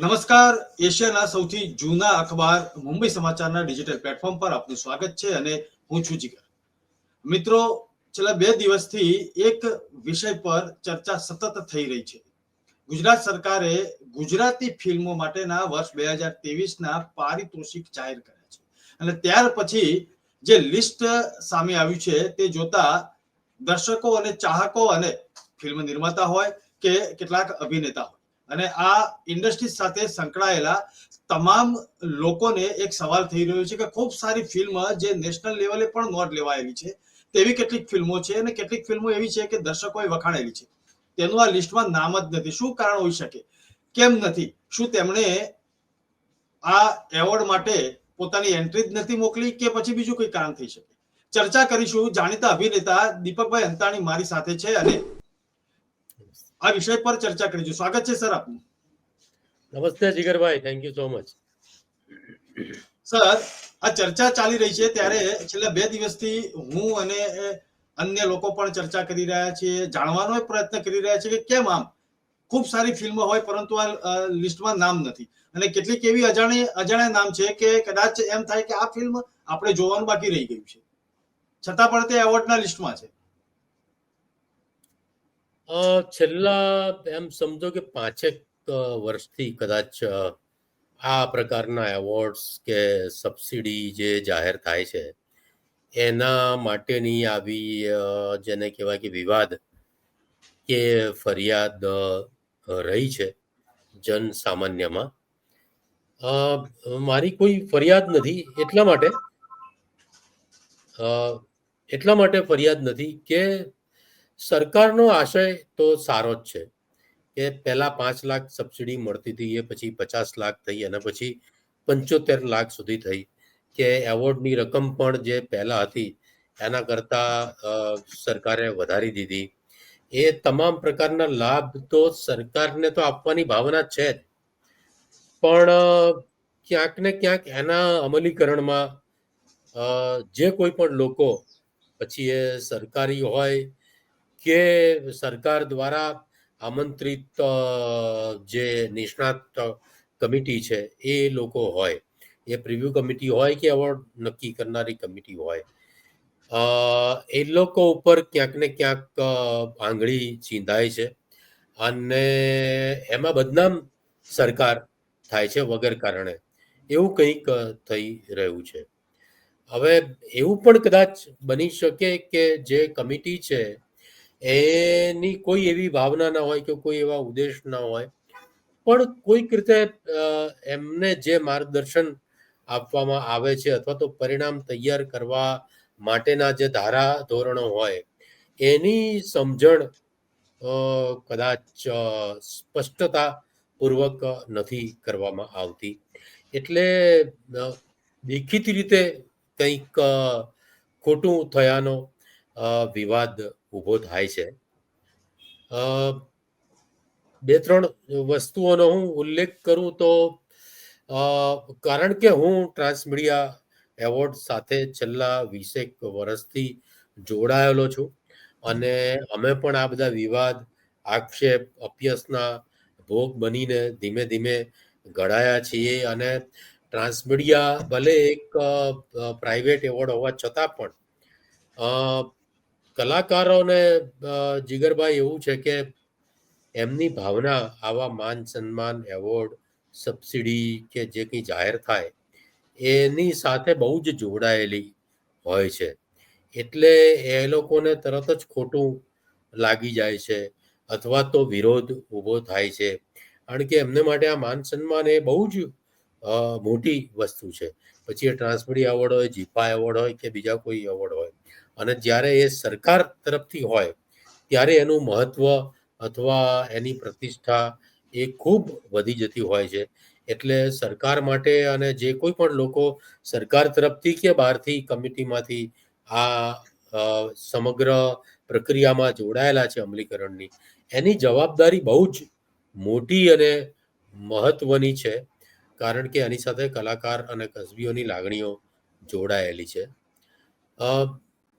નમસ્કાર. એશિયાના સૌથી જૂના અખબાર મુંબઈ સમાચારના ડિજિટલ પ્લેટફોર્મ પર આપનું સ્વાગત છે અને હું છું જીગર. મિત્રો, છેલ્લા બે દિવસથી એક વિષય પર ચર્ચા સતત થઈ રહી છે. ગુજરાત સરકારે ગુજરાતી ફિલ્મો માટેના વર્ષ બે હજાર ત્રેવીસના પારિતોષિક જાહેર કર્યા છે. અને ત્યાર પછી જે લિસ્ટ સામે આવ્યું છે તે જોતા દર્શકો અને ચાહકો અને ફિલ્મ નિર્માતા હોય કે કેટલાક અભિનેતા હોય. અને આ ઇન્ડસ્ટ્રી સાથે સંકળાયેલા તમામ લોકોને એક સવાલ થઈ રહ્યો છે કે ખૂબ સારી ફિલ્મ જે નેશનલ લેવલે પણ નોંધ લેવાયેલી છે, તેવી કેટલીક ફિલ્મો છે અને કેટલીક ફિલ્મો એવી છે કે દર્શકોએ વખાણેલી છે. તેનું આ લિસ્ટમાં નામ જ નથી. શું કારણ હોઈ શકે? કેમ નથી? શું તેમણે આ એવોર્ડ માટે પોતાની એન્ટ્રી જ નથી મોકલી કે પછી બીજું કોઈ કારણ થઈ શકે? ચર્ચા કરીશું. જાણીતા અભિનેતા દીપકભાઈ અંતાણી મારી સાથે છે અને આ વિષય પર ચર્ચા કરીશું સ્વાગત છે સર આપનું. નમસ્તે જીગરભાઈ thank you so much sir આ ચર્ચા ચાલી રહી છે ત્યારે છેલ્લા બે દિવસથી હું અને અન્ય લોકો પણ ચર્ચા કરી રહ્યા છીએ જાણવાનો પ્રયત્ન કરી રહ્યા છે કે કેમ આમ? ખૂબ સારી ફિલ્મો હોય પરંતુ આ લિસ્ટમાં નામ નથી. અને કેટલીક એવી અજાણી અજાણ્યા નામ છે કે કદાચ એમ થાય કે આ ફિલ્મ આપણે જોવાનું બાકી રહી ગયું છે. છતાં પણ તે એવોર્ડના લિસ્ટમાં છે. છેલ્લા એમ સમજો કે પાંચેક વર્ષથી કદાચ આ પ્રકારના એવોર્ડ્સ કે સબસિડી જે જાહેર થાય છે, એના માટેની આવી જેને કહેવાય કે વિવાદ કે ફરિયાદ રહી છે જન સામાન્યમાં. મારી કોઈ ફરિયાદ નથી એટલા માટે એટલા માટે ફરિયાદ નથી કે સરકારનો આશય તો સારો જ છે કે પહેલા પાંચ લાખ સબસિડી મળતી હતી, એ પછી પચાસ લાખ થઈ અને પછી પંચોતેર લાખ સુધી થઈ કે એવોર્ડની રકમ પણ જે પહેલા હતી, એના કરતા સરકારે વધારી દીધી. એ તમામ પ્રકારના લાભ તો સરકારને તો આપવાની ભાવના છે જ. પણ ક્યાંક ને ક્યાંક એના અમલીકરણમાં જે કોઈ પણ લોકો, પછી એ સરકારી હોય કે સરકાર દ્વારા આમંત્રિત જે નિષ્ણાત કમિટી છે એ લોકો હોય, એ પ્રિવ્યુ કમિટી હોય કે એવોર્ડ નક્કી કરનારી કમિટી હોય એ લોકો ઉપર ક્યાંક ને ક્યાંક આંગળી ચીંધાય છે અને એમાં બદનામ સરકાર થાય છે વગર કારણે. એવું કંઈક થઈ રહ્યું છે. હવે એવું પણ કદાચ બની શકે કે જે કમિટી છે એની કોઈ એવી ભાવના ના હોય કે કોઈ એવા ઉદ્દેશ ના હોય. પણ કોઈક રીતે એમને જે માર્ગદર્શન આપવામાં આવે છે અથવા તો પરિણામ તૈયાર કરવા માટેના જે ધારા ધોરણો હોય, એની સમજણ કદાચ સ્પષ્ટતા પૂર્વક નથી કરવામાં આવતી. એટલે દેખીતી રીતે કંઈક ખોટું થયાનો વિવાદ ઊભો થાય છે. બે ત્રણ વસ્તુઓનો હું ઉલ્લેખ કરું તો કારણ કે હું ટ્રાન્સમીડિયા એવોર્ડ સાથે છેલ્લા વીસેક વર્ષથી જોડાયેલો છું અને અમે પણ આ બધા વિવાદ, આક્ષેપ, અપયસના ભોગ બનીને ધીમે ધીમે ઘડાયા છીએ અને ટ્રાન્સમીડિયા ભલે એક પ્રાઇવેટ એવોર્ડ હોવા છતાં પણ કલાકારોને જીગરભાઈ, એવું છે કે એમની ભાવના આવા માન સન્માન, એવોર્ડ, સબસિડી કે જે કંઈ જાહેર થાય, એની સાથે બહુ જ જોડાયેલી હોય છે. એટલે એ લોકોને તરત જ ખોટું લાગી જાય છે અથવા તો વિરોધ ઊભો થાય છે. કારણ કે એમને માટે આ માન સન્માન એ બહુ જ મોટી વસ્તુ છે. પછી એ ટ્રાન્સમીડિયા એવોર્ડ હોય જીપા એવોર્ડ હોય કે બીજા કોઈ એવોર્ડ હોય અને જ્યારે એ સરકાર તરફથી હોય, ત્યારે એનું મહત્વ અથવા એની પ્રતિષ્ઠા એ ખૂબ વધી જતી હોય છે. એટલે સરકાર માટે અને જે કોઈ પણ લોકો સરકાર તરફથી કે બહારથી કમિટીમાંથી આ સમગ્ર પ્રક્રિયામાં જોડાયેલા છે અમલીકરણની, એની જવાબદારી બહુ જ મોટી અને મહત્વની છે. કારણ કે એની સાથે કલાકાર અને કસબીઓની લાગણીઓ જોડાયેલી છે.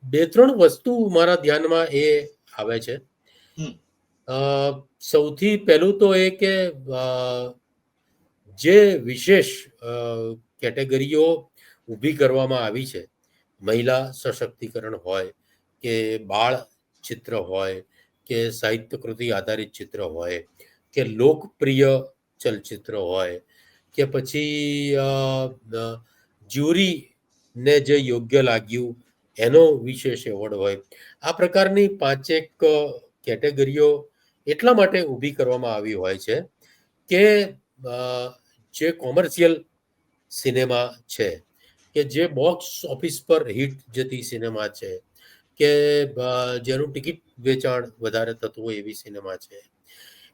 બે ત્રણ વસ્તુ મારા ધ્યાનમાં એ આવે છે. સૌથી પહેલું તો એ કે જે વિશેષ કેટેગરીઓ ઊભી કરવામાં આવી છે મહિલા સશક્તિકરણ હોય કે બાળ ચિત્ર હોય કે સાહિત્ય કૃતિ આધારિત ચિત્ર હોય કે લોકપ્રિય ચલચિત્ર હોય કે પછી જ્યુરીને જે યોગ્ય લાગ્યું એનો વિશેષ એવોર્ડ હોય. આ પ્રકારની પાંચેક કેટેગરીઓ એટલા માટે ઊભી કરવામાં આવી હોય છે કે જે કોમર્શિયલ સિનેમા છે, કે જે બોક્સ ઓફિસ પર હિટ જતી સિનેમા છે, કે જેનું ટિકિટ વેચાણ વધારે થતું હોય એવી સિનેમા છે.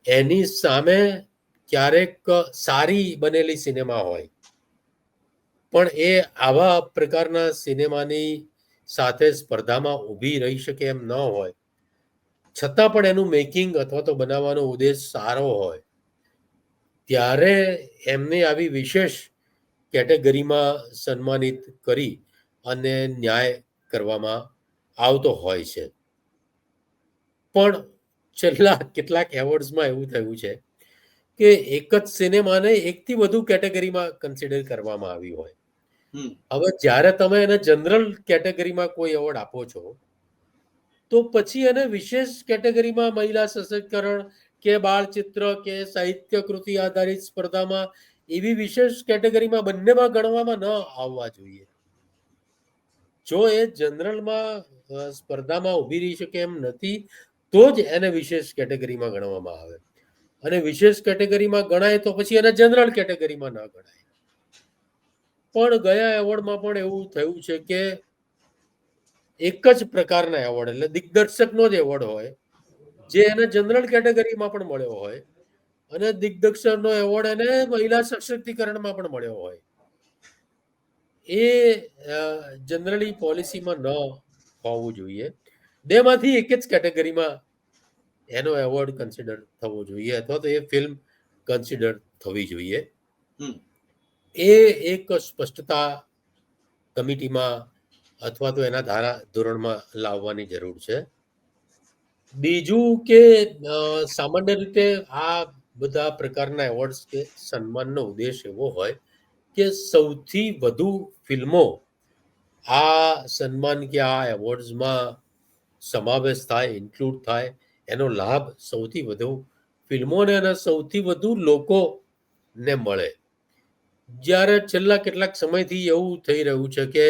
એની સામે ક્યારેક સારી બનેલી સિનેમા હોય. પણ એ આવા પ્રકારના સિનેમાની સાથે સ્પર્ધામાં ઊભી રહી શકે એમ ન હોય. છતાં પણ એનું મેકિંગ અથવા તો બનાવવાનો ઉદ્દેશ સારો હોય. ત્યારે એમને આવી વિશેષ કેટેગરીમાં સન્માનિત કરી અને ન્યાય કરવામાં આવતો હોય છે. પણ છેલ્લા કેટલાક એવોર્ડ્સમાં એવું થયું છે કે એક જ સિનેમાને એકથી વધુ કેટેગરીમાં કન્સિડર કરવામાં આવી હોય. હવે જ્યારે તમે એને જનરલ કેટેગરીમાં કોઈ એવોર્ડ આપો છો, તો પછી એને વિશેષ કેટેગરીમાં મહિલા સશક્તિકરણ કે બાળ ચિત્ર કે સાહિત્ય કૃતિ આધારિત સ્પર્ધામાં એવી વિશેષ કેટેગરીમાં બંનેમાં ગણવામાં ન આવવા જોઈએ. જો એ જનરલમાં સ્પર્ધામાં ઊભી રહી શકે એમ નથી, તો જ એને વિશેષ કેટેગરીમાં ગણવામાં આવે. અને વિશેષ કેટેગરીમાં ગણાય તો પછી એને જનરલ કેટેગરીમાં ન ગણાય. પણ ગયા એવોર્ડમાં પણ એવું થયું છે કે એક જ પ્રકારના એવોર્ડ, એટલે દિગ્દર્શકનો જ એવોર્ડ હોય, જે એને જનરલ કેટેગરીમાં પણ મળ્યો હોય, અને દિગ્દર્શકનો એવોર્ડ એને મહિલા સશક્તિકરણમાં પણ મળ્યો હોય. એ જનરલી પોલિસીમાં ન હોવું જોઈએ. બેમાંથી એક જ કેટેગરીમાં એનો એવોર્ડ કન્સિડર થવો જોઈએ, અથવા તો એ ફિલ્મ કન્સિડર થવી જોઈએ. એ એક સ્પષ્ટતા કમિટીમાં અથવા તો એના ધારા ધોરણમાં લાવવાની જરૂર છે. બીજું કે સામાન્ય રીતે આ બધા પ્રકારના એવોર્ડ્સ કે સન્માનનો ઉદ્દેશ એવો હોય કે સૌથી વધુ ફિલ્મો આ સન્માન કે આ એવોર્ડ્સમાં સમાવેશ થાય, ઇન્ક્લુડ થાય, એનો લાભ સૌથી વધુ ફિલ્મોને અને સૌથી વધુ લોકોને મળે. જ્યારે છેલ્લા કેટલાક સમયથી એવું થઈ રહ્યું છે કે,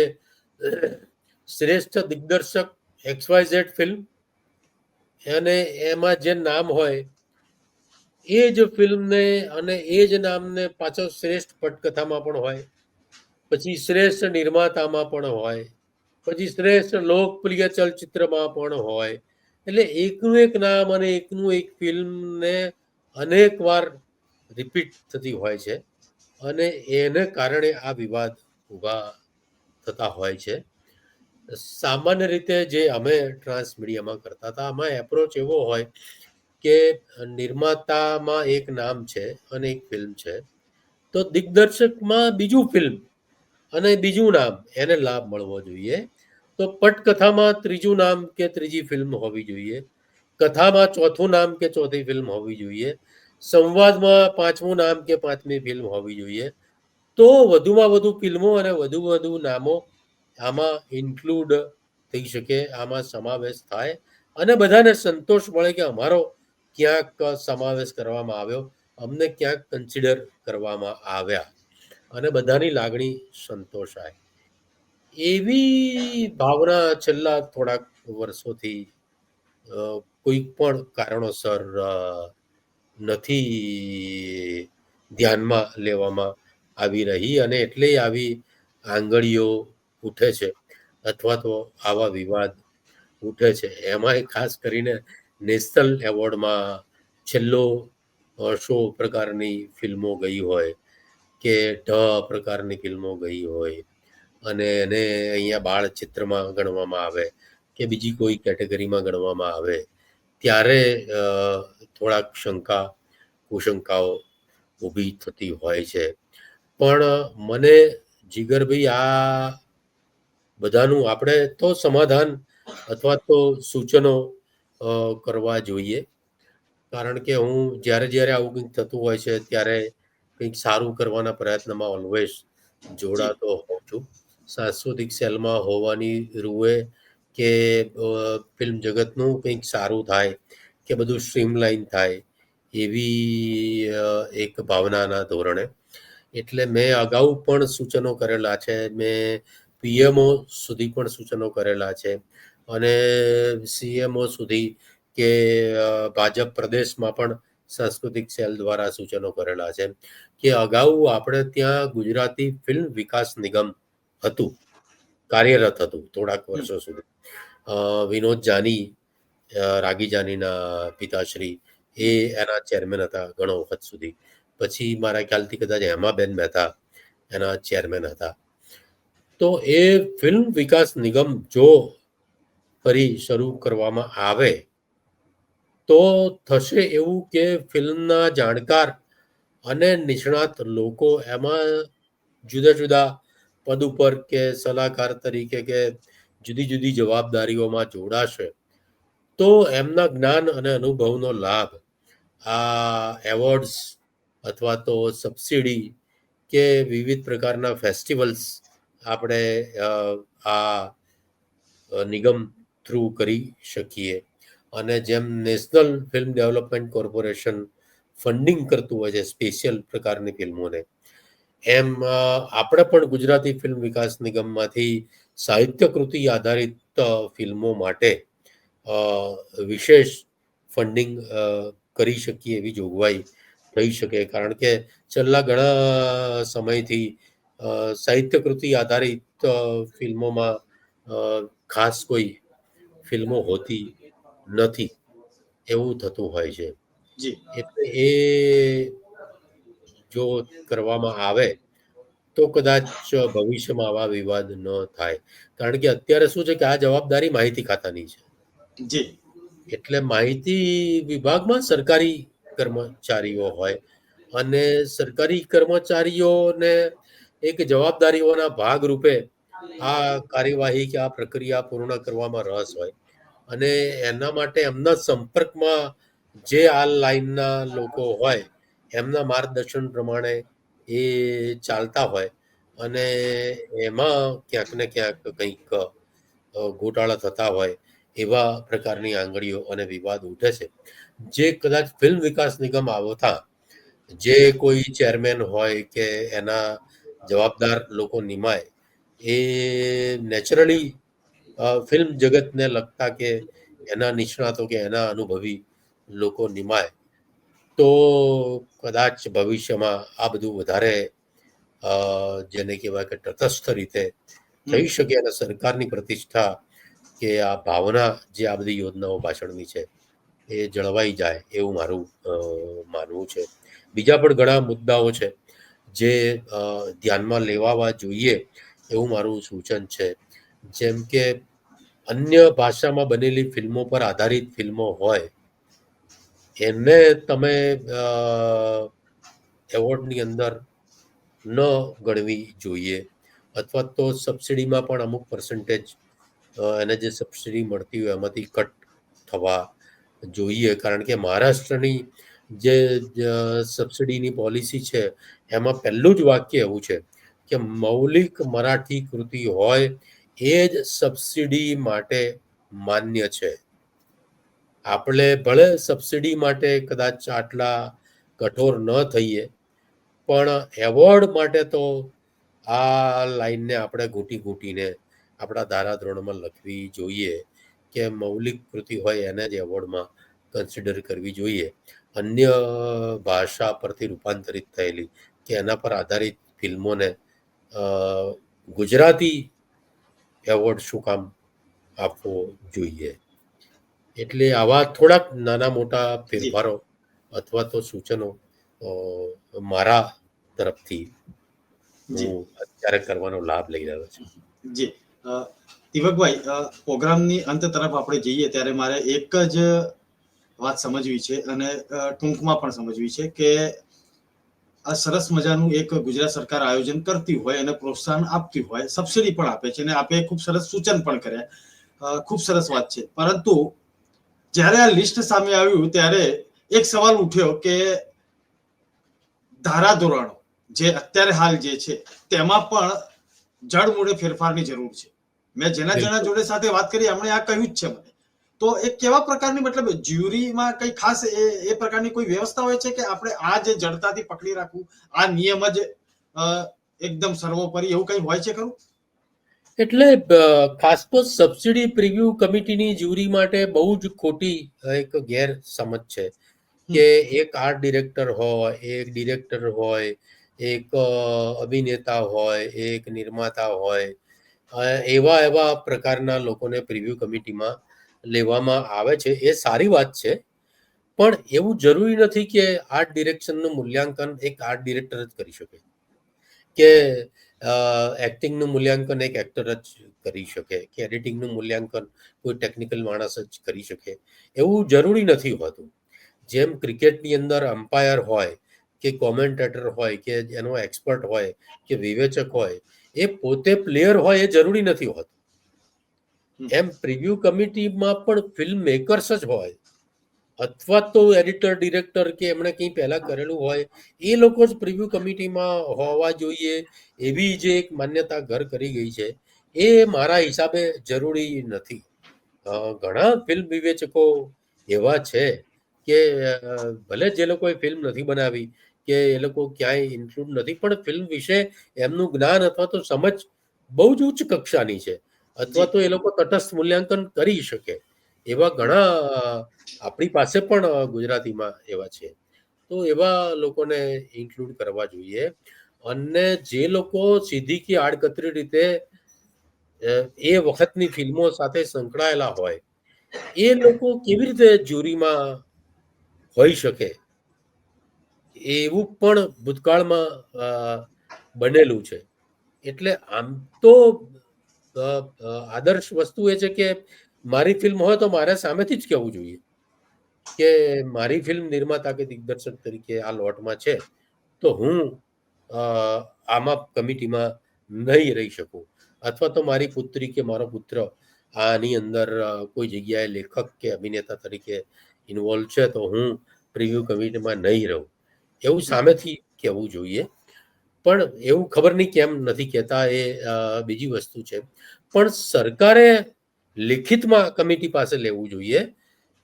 શ્રેષ્ઠ દિગ્દર્શક એક્સવાયઝેડ ફિલ્મ અને એમાં જે નામ હોય, એ જ ફિલ્મને અને એ જ નામને પાછો શ્રેષ્ઠ પટકથામાં પણ હોય, પછી શ્રેષ્ઠ નિર્માતામાં પણ હોય, પછી શ્રેષ્ઠ લોકપ્રિય ચલચિત્રમાં પણ હોય. એટલે એકનું એક નામ અને એકનું એક ફિલ્મને અનેક વાર રિપીટ થતી હોય છે. અને એને કારણે આ વિવાદ ઊભા થતા હોય છે. સામાન્ય રીતે જે અમે ટ્રાન્સ મીડિયામાં કરતા હતા, આમાં એપ્રોચ એવો હોય કે નિર્માતામાં એક નામ છે અને એક ફિલ્મ છે. તો દિગ્દર્શકમાં બીજું ફિલ્મ અને બીજું નામ, એને લાભ મળવો જોઈએ. તો પટકથામાં ત્રીજું નામ કે ત્રીજી ફિલ્મ હોવી જોઈએ. કથામાં ચોથું નામ કે ચોથી ફિલ્મ હોવી જોઈએ. સંવાદમાં પાંચમું નામ કે પાંચમી ફિલ્મ હોવી જોઈએ. તો વધુમાં વધુ ફિલ્મો અને વધુ વધુ નામો આમાં ઇન્ક્લુડ થઈ શકે, આમાં સમાવેશ થાય. અને બધાને સંતોષ મળે કે અમારો ક્યાંક સમાવેશ કરવામાં આવ્યો, અમને ક્યાંક કન્સિડર કરવામાં આવ્યા. અને બધાની લાગણી સંતોષાય. એવી ભાવના છેલ્લા થોડાક વર્ષોથી કોઈ પણ કારણોસર નથી ધ્યાનમાં લેવામાં આવી રહી અને એટલે આવી આંગળીઓ ઉઠે છે અથવા તો આવા વિવાદ ઉઠે છે. એમાંય ખાસ કરીને નેશનલ એવોર્ડમાં છેલ્લો શો પ્રકારની ફિલ્મો ગઈ હોય કે ઢ પ્રકારની ફિલ્મો ગઈ હોય અને એને અહીંયા બાળ ચિત્રમાં ગણવામાં આવે કે બીજી કોઈ કેટેગરીમાં ગણવામાં આવે ત્યારે થોડાક શંકા, કુશંકાઓ ઊભી થતી હોય છે. પણ મને જીગરભાઈ આ બધાનું આપણે તો સમાધાન અથવા તો સૂચનો કરવા જોઈએ. કારણ કે હું જ્યારે જ્યારે આવું કંઈક થતું હોય છે, ત્યારે કંઈક સારું કરવાના પ્રયત્નમાં ઓલવેઝ જોડાતો હોઉં છું. સાંસ્કૃતિક સેલમાં હોવાની રૂએ કે ફિલ્મ જગતનું કંઈક સારું થાય. કે બધું સ્ટ્રીમલાઇન થાય એવી એક ભાવનાના ધોરણે. એટલે મેં અગાઉ પણ સૂચનો કરેલા છે. મેં પીએમઓ સુધી પણ સૂચનો કરેલા છે. અને સીએમઓ સુધી કે ભાજપ પ્રદેશમાં પણ સાંસ્કૃતિક સેલ દ્વારા સૂચનો કરેલા છે કે અગાઉ આપણે ત્યાં ગુજરાતી ફિલ્મ વિકાસ નિગમ હતું. કાર્યરત હતું થોડાક વર્ષો સુધી. વિનોદ જાની રાગી જાનીના પિતાશ્રી એ એના ચેરમેન હતા ઘણો વખત સુધી. પછી મારા ખ્યાલથી કદાચ હેમાબેન મહેતા એના ચેરમેન હતા. તો એ ફિલ્મ વિકાસ નિગમ જો ફરી શરૂ કરવામાં આવે, તો થશે એવું કે ફિલ્મના જાણકાર અને નિષ્ણાત લોકો એમાં જુદા જુદા પદ ઉપર કે સલાહકાર તરીકે કે જુદી જુદી જવાબદારીઓમાં જોડાશે. તો એમના જ્ઞાન અને અનુભવનો લાભ આ એવોર્ડ્સ અથવા તો સબસિડી કે વિવિધ પ્રકારના ફેસ્ટિવલ્સ આપણે આ નિગમ થ્રુ કરી શકીએ. અને જેમ national film development corporation funding કરતું હોય છે સ્પેશિયલ પ્રકારની ફિલ્મોને, એમ આપણે પણ ગુજરાતી ફિલ્મ વિકાસ નિગમમાંથી સાહિત્ય કૃતિ આધારિત ફિલ્મો માટે વિશેષ ફંડિંગ કરી શકીએ એવી જોગવાઈ થઈ શકે. કારણ કે છેલ્લા ઘણા સમયથી સાહિત્યકૃતિ સાહિત્ય કૃતિ આધારિત ફિલ્મોમાં ખાસ કોઈ ફિલ્મો હોતી નથી. એવું થતું હોય છે. એટલે એ જો કરવામાં આવે તો કદાચ ભવિષ્યમાં આવા વિવાદ ન થાય. કારણ કે અત્યારે શું છે કે આ જવાબદારી માહિતી ખાતાની છે. જી. એટલે માહિતી વિભાગમાં સરકારી કર્મચારીઓ હોય અને સરકારી કર્મચારીઓને એક જવાબદારીઓના ભાગ રૂપે આ કાર્યવાહી કે આ પ્રક્રિયા પૂર્ણ કરવામાં રસ હોય અને એના માટે એમના સંપર્કમાં જે આ લાઈનના લોકો હોય એમના માર્ગદર્શન પ્રમાણે એ ચાલતા હોય અને એમાં ક્યાંક ને ક્યાંક કંઈક ગોટાળા થતા હોય એવા પ્રકારની આંગળીઓ અને વિવાદ ઉઠે છે. જે કદાચ ફિલ્મ વિકાસ નિગમ આવતા જે કોઈ ચેરમેન હોય કે એના જવાબદાર લોકો નિમાય એ નેચરલી ફિલ્મ જગતને લગતા કે એના નિષ્ણાતો કે એના અનુભવી લોકો નિમાય તો કદાચ ભવિષ્યમાં આ બધું વધારે જેને કહેવાય કે તટસ્થ રીતે થઈ શકે અને સરકારની પ્રતિષ્ઠા કે આ ભાવના જે આ બધી યોજનાઓ પાછળની છે, એ જળવાઈ જાય એવું મારું માનવું છે. બીજા પણ ઘણા મુદ્દાઓ છે જે ધ્યાનમાં લેવાવા જોઈએ એવું મારું સૂચન છે. જેમ કે અન્ય ભાષામાં બનેલી ફિલ્મો પર આધારિત ફિલ્મો હોય, એને તમે એવોર્ડની અંદર ન ગણવી જોઈએ, અથવા તો સબસિડીમાં પણ અમુક પર્સન્ટેજ એને જે સબસિડી મળતી હોય એમાંથી કટ થવા જોઈએ. કારણ કે મહારાષ્ટ્રની જે, સબસિડીની પોલિસી છે, એમાં પહેલું જ વાક્ય એવું છે કે મૌલિક મરાઠી કૃતિ હોય એ જ સબસિડી માટે માન્ય છે. આપણે ભલે સબસિડી માટે કદાચ આટલા કઠોર ન થઈએ, પણ એવોર્ડ માટે તો આ લાઈનને આપણે ઘૂંટી ઘૂંટીને આપણા ધારાધોરણમાં લખવી જોઈએ કે મૌલિક કૃતિ હોય એને જ એવોર્ડમાં કન્સિડર કરવી જોઈએ. અન્ય ભાષા પરથી રૂપાંતરિત થયેલી કે એના પર આધારિત ફિલ્મોને ગુજરાતી એવોર્ડ શું કામ આપવો જોઈએ? એટલે આવા થોડાક નાના મોટા ફેરફારો અથવા તો સૂચનો મારા તરફથી હું અત્યારે કરવાનો લાભ લઈ રહ્યો છું. જી. દીપકભાઈ પ્રોગ્રામની અંત તરફ આપણે જઈએ ત્યારે મારે એક જ વાત સમજવી છે અને ટૂંકમાં પણ સમજવી છે કે આ સરસ મજાનું એક ગુજરાત સરકાર આયોજન કરતી હોય અને પ્રોત્સાહન આપતી હોય, સબસિડી પણ આપે છે અને આપે ખૂબ સરસ સૂચન પણ કર્યા. ખૂબ સરસ વાત છે. પરંતુ જ્યારે આ લિસ્ટ સામે આવ્યું ત્યારે એક સવાલ ઉઠ્યો કે ધારાધોરણો જે અત્યારે હાલ જે છે તેમાં પણ જડમૂળે ફેરફારની જરૂર છે. મેં જેના જેના જોડે સાથે વાત કરી એમણે આ કહ્યું જ છે મને. તો એ કેવા પ્રકારની મતલબ જ્યુરીમાં કઈ ખાસ એ એ પ્રકારની કોઈ વ્યવસ્થા હોય છે કે આપણે આ જે જડતાથી પકડી રાખવું આ નિયમ જ એકદમ સર્વોપરી એવું કઈ હોય છે ખરું? એટલે અ, ખાસ તો સબસિડી પ્રિવ્યુ કમિટીની જ્યુરી માટે બહુ જ ખોટી એક ગેરસમજ છે. કે એક આર્ટ ડિરેક્ટર હોય એક ડિરેક્ટર હોય એક અભિનેતા હોય એક નિર્માતા હોય એવા એવા પ્રકારના લોકોને પ્રિવ્યુ કમિટીમાં લેવામાં આવે છે, એ સારી વાત છે. પણ એવું જરૂરી નથી કે આર્ટ ડિરેક્શનનું મૂલ્યાંકન એક આર્ટ ડિરેક્ટર જ કરી શકે. કે એક્ટિંગનું મૂલ્યાંકન એક એક્ટર જ કરી શકે, કે એડિટિંગનું મૂલ્યાંકન કોઈ ટેકનિકલ માણસ જ કરી શકે. એવું જરૂરી નથી હોતું. જેમ ક્રિકેટની અંદર અમ્પાયર હોય, કે કોમેન્ટેટર હોય, કે એનો એક્સપર્ટ હોય, કે વિવેચક હોય એ પોતે પ્લેયર હોય એ જરૂરી નથી હોતું. એમ પ્રિવ્યુ કમિટીમાં પણ ફિલ્મ મેકર્સ જ હોય. અથવા તો એડિટર ડિરેક્ટર કે એમણે કંઈ પહેલાં કરેલું હોય એ લોકો જ પ્રિવ્યુ કમિટીમાં હોવા જોઈએ એવી જે એક માન્યતા ઘર કરી ગઈ છે. એ મારા હિસાબે જરૂરી નથી. ઘણા ફિલ્મ વિવેચકો એવા છે કે ભલે જે લોકોએ ફિલ્મ નથી બનાવી કે એ લોકો ક્યાંય ઇન્ક્લુડ નથી. પણ ફિલ્મ વિશે એમનું જ્ઞાન અથવા તો સમજ બહુ જ ઉચ્ચ કક્ષાની છે. અથવા તો એ લોકો તટસ્થ મૂલ્યાંકન કરી શકે. એવા ઘણા આપણી પાસે પણ ગુજરાતીમાં એવા છે. તો એવા લોકોને ઇન્ક્લુડ કરવા જોઈએ. અને જે લોકો સીધી કે આડકતરી રીતે એ વખતની ફિલ્મો સાથે સંકળાયેલા હોય એ લોકો કેવી રીતે જ્યુરીમાં હોઈ શકે? એવું પણ ભૂતકાળમાં બનેલું છે. એટલે આમ તો આદર્શ વસ્તુ એ છે કે મારી ફિલ્મ હોય તો મારે સામેથી જ કહેવું જોઈએ કે મારી ફિલ્મ નિર્માતા કે દિગ્દર્શક તરીકે આ લોટમાં છે, તો હું આમાં કમિટીમાં નહીં રહી શકું. અથવા તો મારી પુત્રી કે મારો પુત્ર આની અંદર કોઈ જગ્યાએ લેખક કે અભિનેતા તરીકે ઇન્વોલ્વ છે, તો હું પ્રિવ્યુ કમિટીમાં નહીં રહું. એવું સામેથી કહેવું જોઈએ. પણ એવું ખબર નહીં કેમ નથી કહેતા એ બીજી વસ્તુ છે. પણ સરકારે લિખિતમાં કમિટી પાસે લેવું જોઈએ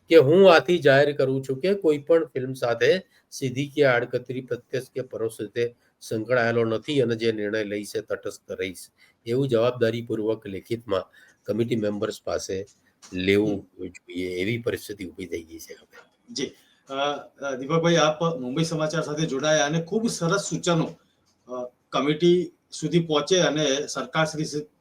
કે હું આથી જાહેર કરું છું કે કોઈ પણ ફિલ્મ સાથે સીધી કે આડકતરી પ્રત્યક્ષ કે પરોક્ષ રીતે સંકળાયેલો નથી અને જે નિર્ણય લઈશ તટસ્થ રહીશ એવું જવાબદારીપૂર્વક લેખિતમાં કમિટી મેમ્બર્સ પાસે લેવું જોઈએ એવી પરિસ્થિતિ ઊભી થઈ ગઈ છે હવે. જી. દીપકભાઈ આપ મુંબઈ સમાચાર સાથે જોડાયા અને ખૂબ સરસ સૂચનો કમિટી સુધી પહોંચે અને સરકાર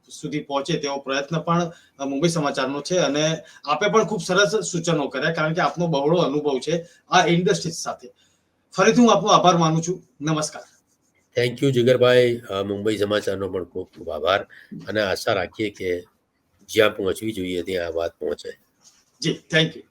સુધી પહોંચે તેવો પ્રયત્ન પણ મુંબઈ સમાચારનો છે અને આપે પણ ખૂબ સરસ સૂચનો કર્યા કારણ કે આપનો બહોળો અનુભવ છે આ ઇન્ડસ્ટ્રીઝ સાથે. ફરીથી હું આપનો આભાર માનું છું. નમસ્કાર. થેન્ક યુ જીગરભાઈ. મુંબઈ સમાચારનો પણ ખૂબ ખૂબ આભાર અને આશા રાખીએ કે જ્યાં પહોંચવી જોઈએ ત્યાં આ વાત પહોંચે. જી થેન્ક યુ